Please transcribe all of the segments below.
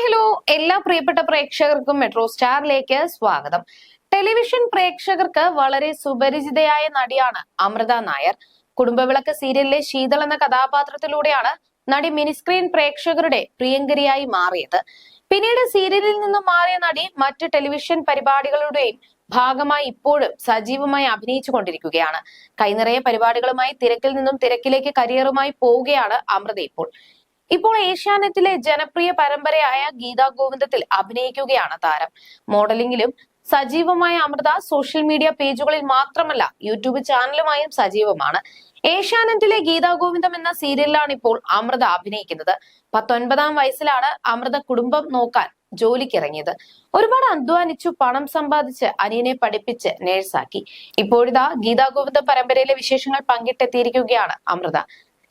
Hello എല്ലാ പ്രിയപ്പെട്ട പ്രേക്ഷകർക്കും മെട്രോ സ്റ്റാറിലേക്ക് സ്വാഗതം. ടെലിവിഷൻ പ്രേക്ഷകർക്ക് വളരെ സുപരിചിതയായ നടിയാണ് അമൃത നായർ. കുടുംബവിളക്ക് സീരിയലിലെ ശീതൾ എന്ന കഥാപാത്രത്തിലൂടെയാണ് നടി മിനിസ്ക്രീൻ പ്രേക്ഷകരുടെ പ്രിയങ്കരിയായി മാറിയത്. പിന്നീട് സീരിയലിൽ നിന്നും മാറിയ നടി മറ്റ് ടെലിവിഷൻ പരിപാടികളുടെയും ഭാഗമായി ഇപ്പോഴും സജീവമായി അഭിനയിച്ചു കൊണ്ടിരിക്കുകയാണ്. കൈനിറയ പരിപാടികളുമായി തിരക്കിൽ നിന്നും തിരക്കിലേക്ക് കരിയറുമായി പോവുകയാണ് അമൃത ഇപ്പോൾ. ഇപ്പോൾ ഏഷ്യാനെറ്റിലെ ജനപ്രിയ പരമ്പരയായ ഗീതാ ഗോവിന്ദത്തിൽ അഭിനയിക്കുകയാണ് താരം. മോഡലിംഗിലും സജീവമായ അമൃത സോഷ്യൽ മീഡിയ പേജുകളിൽ മാത്രമല്ല യൂട്യൂബ് ചാനലുമായും സജീവമാണ്. ഏഷ്യാനെറ്റിലെ ഗീതാ ഗോവിന്ദം എന്ന സീരിയലിലാണ് ഇപ്പോൾ അമൃത അഭിനയിക്കുന്നത്. പത്തൊൻപതാം വയസ്സിലാണ് അമൃത കുടുംബം നോക്കാൻ ജോലിക്കിറങ്ങിയത്. ഒരുപാട് അധ്വാനിച്ചു പണം സമ്പാദിച്ച് അനിയനെ പഠിപ്പിച്ച് നേഴ്സാക്കി. ഇപ്പോഴിതാ ഗീതാ ഗോവിന്ദ പരമ്പരയിലെ വിശേഷങ്ങൾ പങ്കിട്ടെത്തിയിരിക്കുകയാണ് അമൃത.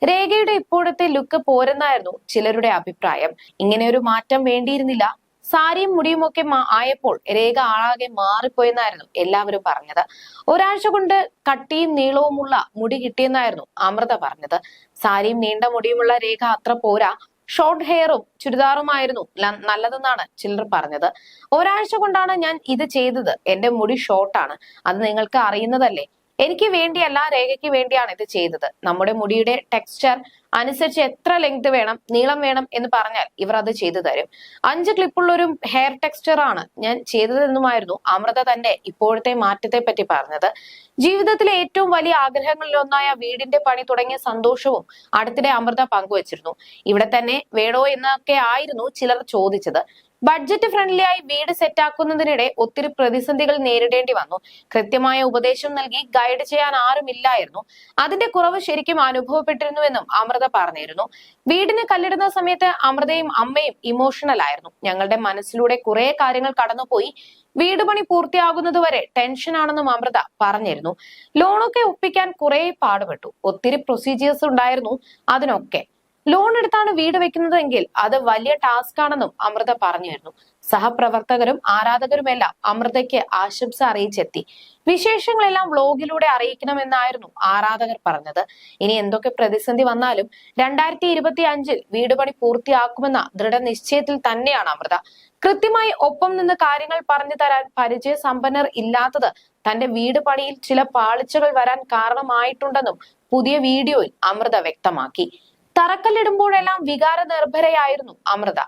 രേഖയുടെ ഇപ്പോഴത്തെ ലുക്ക് പോരെന്നായിരുന്നു ചിലരുടെ അഭിപ്രായം. ഇങ്ങനെ ഒരു മാറ്റം വേണ്ടിയിരുന്നില്ല. സാരിയും മുടിയുമൊക്കെ ആയപ്പോൾ രേഖ ആളാകെ മാറിപ്പോയെന്നായിരുന്നു എല്ലാവരും പറഞ്ഞത്. ഒരാഴ്ച കൊണ്ട് കട്ടിയും നീളവുമുള്ള മുടി കിട്ടിയെന്നായിരുന്നു അമൃത പറഞ്ഞത്. സാരിയും നീണ്ട മുടിയുമുള്ള രേഖ അത്ര പോരാ. ഷോർട്ട് ഹെയറും ചുരിദാറുമായിരുന്നു നല്ലതെന്നാണ് ചിലർ പറഞ്ഞത്. ഒരാഴ്ച കൊണ്ടാണ് ഞാൻ ഇത് ചെയ്തത്. എന്റെ മുടി ഷോർട്ടാണ് അത് നിങ്ങൾക്ക് അറിയുന്നതല്ലേ? എനിക്ക് വേണ്ടിയല്ല രേഖയ്ക്ക് വേണ്ടിയാണ് ഇത് ചെയ്തത്. നമ്മുടെ മുടിയുടെ ടെക്സ്ചർ അനുസരിച്ച് എത്ര ലെങ്ത് വേണം നീളം വേണം എന്ന് പറഞ്ഞാൽ ഇവർ അത് ചെയ്തു തരും. അഞ്ച് ക്ലിപ്പുള്ള ഒരു ഹെയർ ടെക്സ്ചർ ആണ് ഞാൻ ചെയ്തതെന്നുമായിരുന്നു അമൃത തന്റെ ഇപ്പോഴത്തെ മാറ്റത്തെ പറ്റി പറഞ്ഞത്. ജീവിതത്തിലെ ഏറ്റവും വലിയ ആഗ്രഹങ്ങളിൽ ഒന്നായ വീടിന്റെ പണി തുടങ്ങിയ സന്തോഷവും അടുത്തിടെ അമൃത പങ്കുവച്ചിരുന്നു. ഇവിടെ തന്നെ വേണോ എന്നൊക്കെ ആയിരുന്നു ചിലർ ചോദിച്ചത്. ബഡ്ജറ്റ് ഫ്രണ്ട്ലിയായി വീട് സെറ്റാക്കുന്നതിനിടെ ഒത്തിരി പ്രതിസന്ധികൾ നേരിടേണ്ടി വന്നു. കൃത്യമായ ഉപദേശം നൽകി ഗൈഡ് ചെയ്യാൻ ആരുമില്ലായിരുന്നു അതിന്റെ കുറവ് ശരിക്കും അനുഭവപ്പെട്ടിരുന്നുവെന്നും അമൃത പറഞ്ഞിരുന്നു. വീടിന് കല്ലിടുന്ന സമയത്ത് അമൃതയും അമ്മയും ഇമോഷണൽ ആയിരുന്നു. ഞങ്ങളുടെ മനസ്സിലൂടെ കുറെ കാര്യങ്ങൾ കടന്നുപോയി. വീട് പണി പൂർത്തിയാകുന്നതുവരെ ടെൻഷനാണെന്നും അമൃത പറഞ്ഞിരുന്നു. ലോണൊക്കെ ഒപ്പിക്കാൻ കുറെ പാടുപെട്ടു. ഒത്തിരി പ്രൊസീജിയേഴ്സ് ഉണ്ടായിരുന്നു അതിനൊക്കെ. ലോൺ എടുത്താണ് വീട് വെക്കുന്നതെങ്കിൽ അത് വലിയ ടാസ്ക് ആണെന്നും അമൃത പറഞ്ഞിരുന്നു സഹപ്രവർത്തകരും ആരാധകരുമെല്ലാം അമൃതയ്ക്ക് ആശംസ അറിയിച്ചെത്തി. വിശേഷങ്ങളെല്ലാം വ്ലോഗിലൂടെ അറിയിക്കണമെന്നായിരുന്നു ആരാധകർ പറഞ്ഞത്. ഇനി എന്തൊക്കെ പ്രതിസന്ധി വന്നാലും രണ്ടായിരത്തി ഇരുപത്തി അഞ്ചിൽ വീട് പണി പൂർത്തിയാക്കുമെന്ന ദൃഢനിശ്ചയത്തിൽ തന്നെയാണ് അമൃത. കൃത്യമായി ഒപ്പം നിന്ന് കാര്യങ്ങൾ പറഞ്ഞു തരാൻ പരിചയ സമ്പന്നർ ഇല്ലാത്തത് തന്റെ വീട് പണിയിൽ ചില പാളിച്ചകൾ വരാൻ കാരണമായിട്ടുണ്ടെന്നും പുതിയ വീഡിയോയിൽ അമൃത വ്യക്തമാക്കി. തറക്കല്ലിടുമ്പോഴെല്ലാം വികാര നിർഭരയായിരുന്നു അമൃത.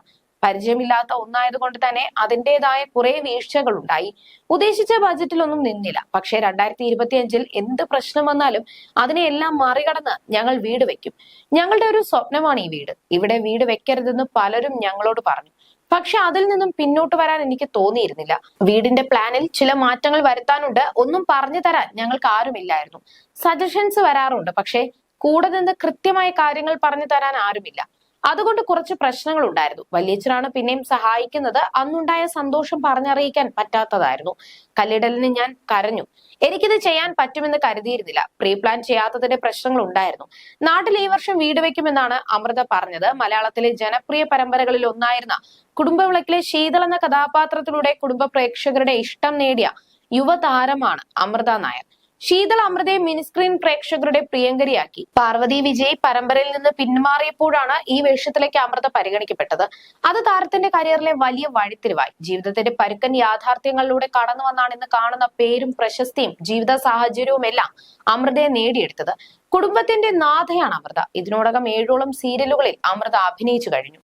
പരിചയമില്ലാത്ത ഒന്നായതുകൊണ്ട് തന്നെ അതിന്റെതായ കുറെ വീഴ്ചകൾ ഉണ്ടായി ഉദ്ദേശിച്ച ബജറ്റിലൊന്നും നിന്നില്ല. പക്ഷേ രണ്ടായിരത്തി ഇരുപത്തി അഞ്ചിൽ എന്ത് പ്രശ്നം വന്നാലും അതിനെയെല്ലാം മറികടന്ന് ഞങ്ങൾ വീട് വെക്കും. ഞങ്ങളുടെ ഒരു സ്വപ്നമാണ് ഈ വീട്. ഇവിടെ വീട് വെക്കരുതെന്ന് പലരും ഞങ്ങളോട് പറഞ്ഞു. പക്ഷെ അതിൽ നിന്നും പിന്നോട്ട് വരാൻ എനിക്ക് തോന്നിയിരുന്നില്ല. വീടിന്റെ പ്ലാനിൽ ചില മാറ്റങ്ങൾ വരുത്താനുണ്ട്. ഒന്നും പറഞ്ഞു തരാൻ ഞങ്ങൾക്ക് ആരുമില്ലായിരുന്നു. സജഷൻസ് വരാറുണ്ട്. പക്ഷേ കൂടെ നിന്ന് കൃത്യമായ കാര്യങ്ങൾ പറഞ്ഞു തരാൻ ആരുമില്ല. അതുകൊണ്ട് കുറച്ച് പ്രശ്നങ്ങൾ ഉണ്ടായിരുന്നു. വലിയച്ഛനാണ് പിന്നെയും സഹായിക്കുന്നത്. അന്നുണ്ടായ സന്തോഷം പറഞ്ഞറിയിക്കാൻ പറ്റാത്തതായിരുന്നു. കല്ലിടലിന് ഞാൻ കരഞ്ഞു. എനിക്കിത് ചെയ്യാൻ പറ്റുമെന്ന് കരുതിയിരുന്നില്ല. പ്രീ പ്ലാൻ ചെയ്യാത്തതിന്റെ പ്രശ്നങ്ങൾ ഉണ്ടായിരുന്നു. നാട്ടിൽ ഈ വർഷം വീട് വെക്കുമെന്നാണ് അമൃത പറഞ്ഞത്. മലയാളത്തിലെ ജനപ്രിയ പരമ്പരകളിൽ ഒന്നായിരുന്ന കുടുംബവിളക്കിലെ ശീതൾ എന്ന കഥാപാത്രത്തിലൂടെ കുടുംബ പ്രേക്ഷകരുടെ ഇഷ്ടം നേടിയ യുവതാരമാണ് അമൃത നായർ. ശീതൾ അമൃതയെ മിനിസ്ക്രീൻ പ്രേക്ഷകരുടെ പ്രിയങ്കരിയാക്കി. പാർവതി വിജയ് പരമ്പരയിൽ നിന്ന് പിന്മാറിയപ്പോഴാണ് ഈ വേഷത്തിലേക്ക് അമൃത പരിഗണിക്കപ്പെട്ടത്. അത് താരത്തിന്റെ കരിയറിലെ വലിയ വഴിത്തിരിവായി. ജീവിതത്തിന്റെ പരുക്കൻ യാഥാർത്ഥ്യങ്ങളിലൂടെ കടന്നു വന്നാണ് ഇന്ന് കാണുന്ന പേരും പ്രശസ്തിയും ജീവിത സാഹചര്യവും എല്ലാം അമൃതയെ നേടിയെടുത്തത്. കുടുംബത്തിന്റെ നാഥയാണ് അമൃത. ഇതിനോടകം ഏഴോളം സീരിയലുകളിൽ അമൃത അഭിനയിച്ചു കഴിഞ്ഞു.